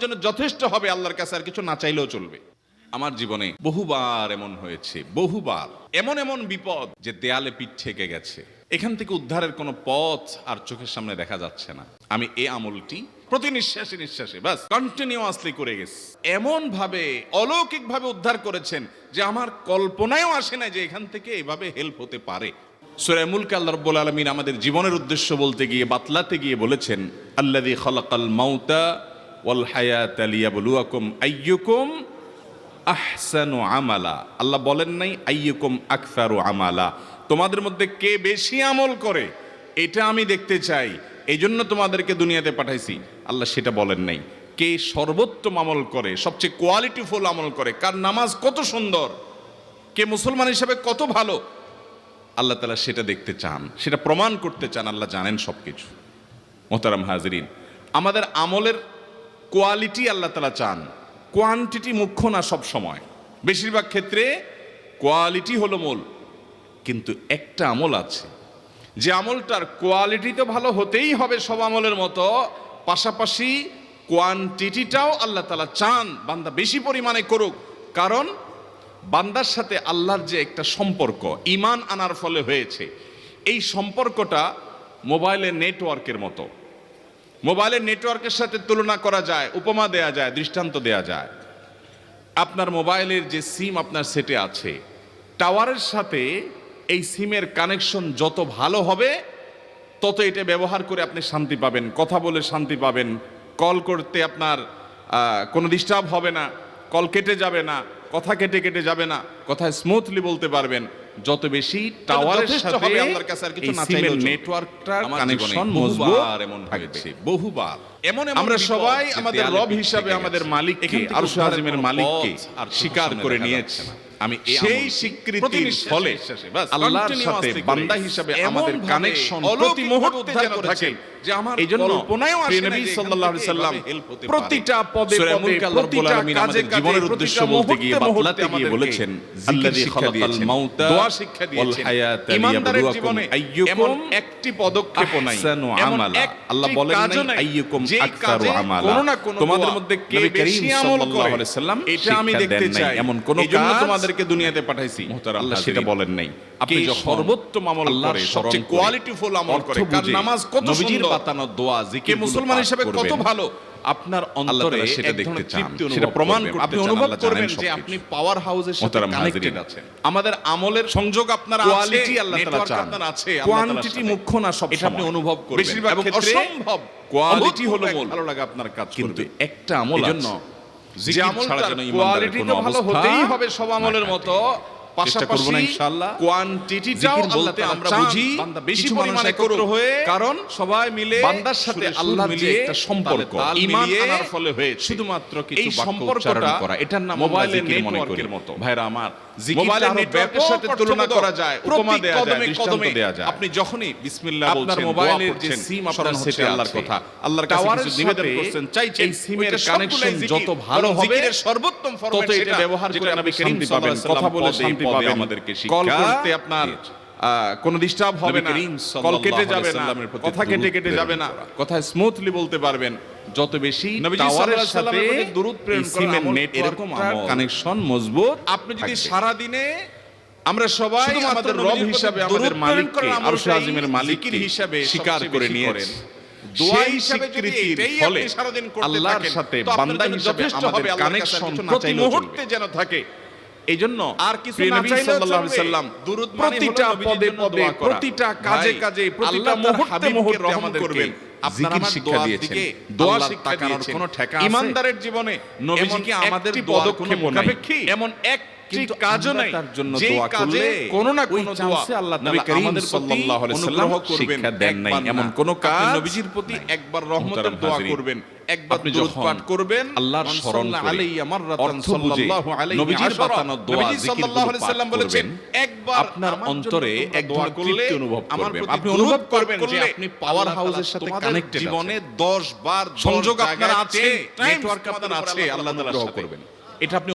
জন্য যথেষ্ট হবে আল্লাহর কাছে, আর কিছু না চাইলেও চলবে। আমার জীবনে বহুবার এমন হয়েছে, বহুবার। এমন এমন বিপদ যে দেয়ালে পিঠ থেকে গেছে। এখান থেকে উদ্ধারের কোনো পথ আর চোখের সামনে দেখা যাচ্ছে না। আমি এই আমলটি প্রতি নিঃশ্বাসে নিঃশ্বাসে বাস কন্টিনিউয়াসলি করে গেছি। এমন ভাবে অলৌকিক ভাবে উদ্ধার করেছেন যে আমার কল্পনায়ও আসে না যে এখান থেকে এভাবে হেল্প হতে পারে। সূরা মুলক আল্লাহ রাব্বুল আলামিন আমাদের জীবনের উদ্দেশ্য বলতে গিয়ে, বাতলাতে গিয়ে বলেছেন, আল্লাযী খালাকাল মাউতা ওয়াল হায়াতা লিয়াবলুয়াকুম আইয়ুকুম আহসানু আমালা। আল্লাহ বলেন নাই, আইয়ুকুম আকসারু আমালা। তোমাদের মধ্যে কে বেশি আমল করে, এটা আমি দেখতে চাই। এই জন্য তোমাদেরকে দুনিয়াতে পাঠাইছি। আল্লাহ সেটা বলেন নাই। কে সর্বোত্তম আমল করে, সবচেয়ে কোয়ালিটিফুল আমল করে, কার নামাজ কত সুন্দর, কে মুসলমান হিসেবে কত ভালো, আল্লাহ তালা সেটা দেখতে চান, সেটা প্রমাণ করতে চান, আল্লাহ জানেন সব কিছু মোহতারাম হাজরিন, আমাদের আমলের কোয়ালিটি আল্লাহ তালা চান। কোয়ান্টিটি মুখ্য না সব সময়। বেশিরভাগ ক্ষেত্রে কোয়ালিটি হলো মূল। কিন্তু একটা আমল আছে। যে আমলটার কোয়ালিটি তো ভালো হতেই হবে সব আমলের মতো, পাশাপাশি কোয়ান্টিটিটাও আল্লাহ তালা চান, বান্দা বেশি পরিমাণে করুক। কারণ বান্দার সাথে আল্লাহর যে একটা সম্পর্ক ইমান আনার ফলে হয়েছে। এই সম্পর্কটা মোবাইলের নেটওয়ার্কের মতো। মোবাইলের নেটওয়ার্কের সাথে তুলনা করা যায়, উপমা দেয়া যায়, দৃষ্টান্ত দেয়া যায়। আপনার মোবাইলের যে সিম আপনার সেটে আছে, টাওয়ারের সাথে এই সিমের কানেকশন যত ভালো হবে, তত এটা ব্যবহার করে আপনি শান্তি পাবেন, কথা বলে শান্তি পাবেন। কল করতে আপনার কোনো ডিস্টার্ব হবে না, কল কেটে যাবে না, কথা কেটে কেটে যাবে না, কথা স্মুথলি বলতে পারবেন। যত বেশি টাওয়ারের সাথে আমাদের কাছে আর কিছু না চাইলেও নেটওয়ার্কটা কানেকশন মজবুত এমন থাকবে। বহুবার এমন আমরা সবাই আমাদের রব হিসাবে আমাদের। মালিককে আর কোনো মালিককে স্বীকার করে নিয়েছে আমি সেই স্বীকৃতির ফলে আল্লাহর সাথে বান্দা হিসাবে আমাদের কানেকশন প্রতি মুহূর্তে যেন থাকে যে আমার এই জন্য নবী সাল্লাল্লাহু আলাইহি সাল্লাম। প্রতিটা পদে পদে প্রতিটা কাজে জীবনের উদ্দেশ্য বলতে গিয়ে বাতলাতে গিয়ে বলেছেন আল্লাযী খালাকাল মাউতা দোয়া শিক্ষা দিয়েছেন। হায়াতা ইমানদারের জীবনে আইয়ুকুম এমন একটি পদক্ষেপও নাই এমন আমালা। আল্লাহ বলেন নাই, আইয়ুকুম যে আমালা। কোনো না কোনো তোমাদের মধ্যে কে বেশি আমল করে এটা আমি দেখতে চাই। এমন কোন কাজ তোমাদেরকে দুনিয়াতে পাঠাইছি। আল্লাহ সেটা বলেন নাই। আপনি যখন সর্বোত্তম আমল করে সবচেয়ে কোয়ালিটিফুল আমল করে কার নামাজ কত সুন্দর। বাতানো দোয়া জিকির মুসলমান হিসেবে কত ভালো? আপনার অন্তরে সেটা দেখতে চান। সেটা প্রমাণ আপনি অনুভব করবেন যে আপনি পাওয়ার হাউসের সাথে কানেক্টেড আছেন। আমাদের আমলের সংযোগ আপনার কোয়ালিটি আল্লাহ তাআলা চান। আপনার আছে কোয়ান্টিটি মুখ্য না সব এটা আপনি অনুভব করবেন। এবং অসম্ভব কোয়ালিটি হলো মূল। ভালো লাগে আপনার কাজ কিন্তু একটা আমল জন্য আছে। যে আমলটার ছাড়া যেন ইমানদারের কোয়ালিটি তো ভালো হতেই হবে সব আমলের মতো। পাশাপাশি কোয়ান্টিটিটাও বলতে আমরা বুঝি বেশি পরিমাণে একত্র হয়ে কারণ সবাই মিলে বান্দার সাথে সুরে সুর আল্লাহর যে মিলিয়ে একটা সম্পর্ক তালে তাল ইমান মিলিয়ে আনার ফলে হয়েছে। শুধুমাত্র কিছু বাক্য উচ্চারণ করা। এটার নাম মোবাইলের মোবাইলের নেটওয়ার্কের নেটওয়ার্কের মতো মতো। ভাইরা আমার জিকিরটা নেটওয়ার্কের সাথে তুলনা করা যায় উপমা দেয়া যায় দৃষ্টান্ত দেয়া যায়। আপনি যখনই বিসমিল্লাহ আপনার মোবাইলের যে সিম আপনার হচ্ছে আল্লাহর কথা। আল্লাহর কাছে কিছু নিবেদন করছেন চাইছেন এই সিমের কানেকশন যত ভালো হবে জিকিরের সর্বোত্তম ফরম্যাট ব্যবহার করে নবী করিম সাল্লাল্লাহু আলাইহি সাল্লাম কথা বলে পাবেন। আমাদেরকে কল করতে আপনার কোনো ডিস্টার্ব হবে না। কল কেটে যাবে না। কথা কেটে কেটে যাবে না। কথা স্মুথলি বলতে পারবেন। যত বেশি টাওয়ারের সাথে প্রেরণ আমল নেটওয়ার্ক এরকম কানেকশন মজবুত আপনি যদি। সারা দিনে আমরা সবাই আমাদের রব হিসাবে আমাদের মালিককে আরশ আজিমের মালিককে জিকির হিসাবে স্বীকার করে নিয়েছেন করেন। দোয়া হিসাবে যদি স্বীকৃতির এটাই ফলে আপনি সারাদিন করতে আল্লাহর সাথে বান্দা হিসাবে আমাদের কানেকশন প্রতি মুহূর্তে যেন থাকে। এই জন্য আর কিছু না চাইলেও সাল্লাম দুরুদ মানে প্রতিটা পদে পদে প্রতিটা কাজে কাজে প্রতিটা মুহূর্তে মুহূর্তে করবেন। আপনার আমার শিক্ষা দিয়েছেন দোয়া শিক্ষা দিয়েছেন কোনো ঠেকা আছে? ইমানদারের জীবনে নবীজি এমন কি আমাদের দোয়া কোনো নাই মুখাপেক্ষী? একটি কাজও নাই তার জন্য দোয়া করলে কোনো না কোনো চান্সে দোয়া আল্লাহ নবী করিম সাল্লাল্লাহু আলাইহি সাল্লাম করবেন। শিক্ষা দেন নাই এমন কোন কাজ নবীজির প্রতি একবার রহমতের দোয়া করবেন একবার দুরূদ পাঠ করবেন আল্লাহর করে আলাইয়া মাররাতান সাল্লাল্লাহু আলাইহি নবীজির। বাতানো দোয়া আলাইহি সাল্লাম বলেছেন একবার আপনার অন্তরে এক ধরনের তৃপ্তি অনুভব করবেন। আপনি অনুভব করবেন যে আপনি পাওয়ার হাউসের সাথে connected জীবনে 10 বার সংযোগ আপনার আছে নেটওয়ার্ক আপনার আছে আল্লাহ সাথে করবেন। এটা আপনি